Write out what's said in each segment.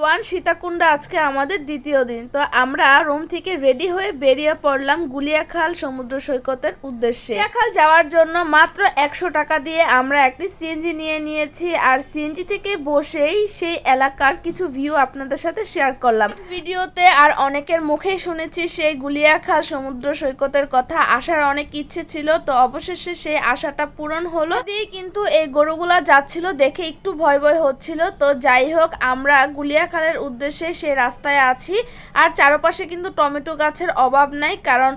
One Sitakunda আজকে আমাদের দ্বিতীয় দিন। তো আমরা রুম থেকে রেডি হয়ে বেরিয়ে পড়লাম গুলিয়াখাল সমুদ্র সৈকতের উদ্দেশ্যে। গুলিয়াখাল যাওয়ার জন্য মাত্র একশো টাকা দিয়ে আমরা একটি সিএনজি নিয়ে নিয়েছি, আর সিএনজি থেকে বসেই সেই এলাকার কিছু ভিউ আপনাদের সাথে শেয়ার করলাম। ভিডিওতে আর অনেকের মুখেই শুনেছি সেই গুলিয়াখাল সমুদ্র সৈকতের কথা। আসার অনেক ইচ্ছে ছিল, তো অবশেষে সেই আশাটা পূরণ হলো। দিয়ে কিন্তু এই গরুগুলা যাচ্ছিল, দেখে একটু ভয় ভয় হচ্ছিল। তো যাই হোক, আমরা গুলিয়াখালের উদ্দেশ্যে সেই রাস্তায় আছি। আর চারপাশে কিন্তু টমেটো গাছের অভাব নাই, কারণ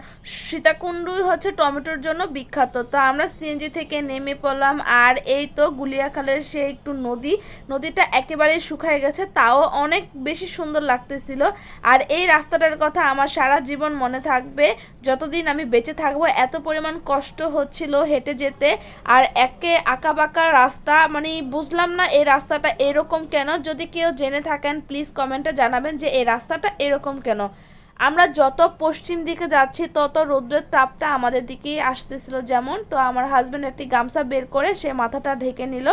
সীতাকুণ্ডই হচ্ছে টমেটোর জন্য বিখ্যাত। তো আমরা সিএনজি থেকে নেমে পড়লাম, আর এই তো গুলিয়াখালের সে একটু নদী। নদীটা একেবারে শুকায় গেছে, তাও অনেক বেশি সুন্দর লাগতেছিল। আর এই রাস্তাটার কথা আমার সারা জীবন মনে থাকবে, যতদিন আমি বেঁচে থাকব, এত পরিমাণ কষ্ট হচ্ছিল হেঁটে যেতে। আর একে আঁকা বাঁকা রাস্তা মানে বুঝলাম না এই রাস্তাটা এরকম কেন? যদি কেউ জেনে থাকেন প্লিজ কমেন্টে জানাবেন যে এই রাস্তাটা এরকম কেন। আমরা যত পশ্চিম দিকে যাচ্ছি, তত রৌদ্রের তাপটা আমাদের দিকেই আসতেছিল যেমন। তো আমার হাজব্যান্ড একটি গামছা বের করে সে মাথাটা ঢেকে নিল।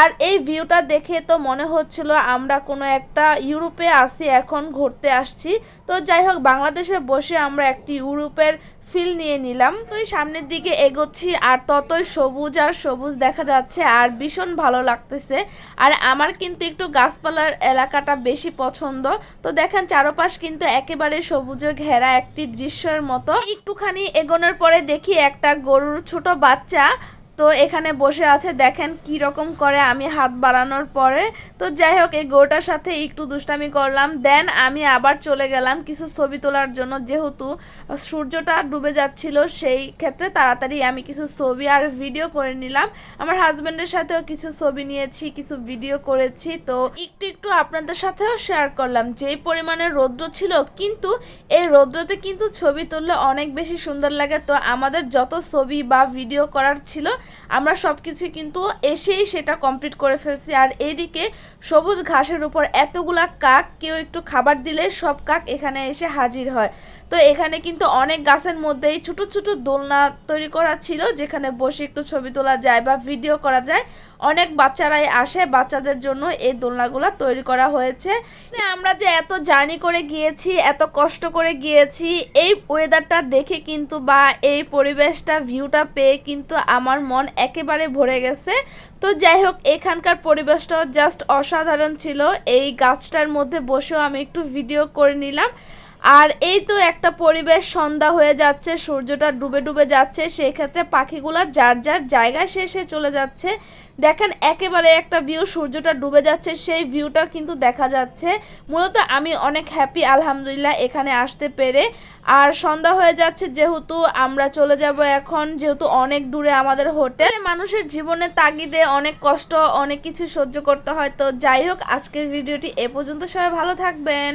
আর এই ভিউটা দেখে তো মনে হচ্ছিল আমরা কোনো একটা ইউরোপে আসি এখন ঘুরতে আসছি। তো যাই হোক, বাংলাদেশে বসে আমরা একটি ইউরোপের ফিল নিয়ে নিলাম। তো সামনের দিকে এগোচ্ছি আর ততই সবুজ আর সবুজ দেখা যাচ্ছে আর ভীষণ ভালো লাগতেছে। আর আমার কিন্তু একটু গাছপালার এলাকাটা বেশি পছন্দ। তো দেখেন চারপাশ কিন্তু একেবারে সবুজে ঘেরা একটি দৃশ্যের মতো। একটুখানি এগোনোর পরে দেখি একটা গরুর ছোট বাচ্চা তো এখানে বসে আছে, দেখেন কি রকম করে আমি হাত বাড়ানোর পরে। তো যাই হোক, এই গরুটার সাথে একটু দুষ্টামি করলাম। দেন আমি আবার চলে গেলাম কিছু ছবি তোলার জন্য। যেহেতু সূর্যটা ডুবে যাচ্ছিল, সেই ক্ষেত্রে তাড়াতাড়ি আমি কিছু ছবি আর ভিডিও করে নিলাম। আমার হাজব্যান্ডের সাথেও কিছু ছবি নিয়েছি, কিছু ভিডিও করেছি। তো একটু একটু আপনাদের সাথেও শেয়ার করলাম। যেই পরিমাণে রৌদ্র ছিল, কিন্তু এই রৌদ্রতে কিন্তু ছবি তুললে অনেক বেশি সুন্দর লাগে। তো আমাদের যত ছবি বা ভিডিও করার ছিল আমরা সব কিছু কিন্তু এসেই সেটা কমপ্লিট করে ফেলছি। আর এদিকে সবুজ ঘাসের উপর এতগুলা কাক, কেউ একটু খাবার দিলে সব কাক এখানে এসে হাজির হয়। তো এখানে কিন্তু অনেক গাছের মধ্যেই ছোট ছোট দোলনা তৈরি করা ছিল, যেখানে বসে একটু ছবি তোলা যায় বা ভিডিও করা যায়। অনেক বাচ্চারাই আসে, বাচ্চাদের জন্য এই দোলনাগুলো তৈরি করা হয়েছে। আমরা যে এত জার্নি করে গিয়েছি, এত কষ্ট করে গিয়েছি, এই ওয়েদারটা দেখে কিন্তু বা এই পরিবেশটা ভিউটা পেয়ে কিন্তু আমার মন একেবারে ভরে গেছে। তো যাই হোক, এখানকার পরিবেশটাও জাস্ট অসাধারণ ছিল। এই গাছটার মধ্যে বসেও আমি একটু ভিডিও করে নিলাম। আর এই তো একটা পরিবেশ সন্ধ্যা হয়ে যাচ্ছে, সূর্যটা ডুবে ডুবে যাচ্ছে সেই ক্ষেত্রে পাখিগুলা যার যার জায়গায় শেষে চলে যাচ্ছে। দেখেন, একেবারে একটা ভিউ সূর্যটা ডুবে যাচ্ছে, সেই ভিউটা কিন্তু দেখা যাচ্ছে। মূলত আমি অনেক হ্যাপি আলহামদুলিল্লাহ, এখানে আসতে পেরে। আর সন্ধ্যা হয়ে যাচ্ছে, যেহেতু আমরা চলে যাব এখন, যেহেতু অনেক দূরে আমাদের হোটেল মানুষের জীবনে তাগিদে অনেক কষ্ট, অনেক কিছু সহ্য করতে হয়। তো যাই হোক, আজকের ভিডিওটি এ পর্যন্ত সবাই ভালো থাকবেন।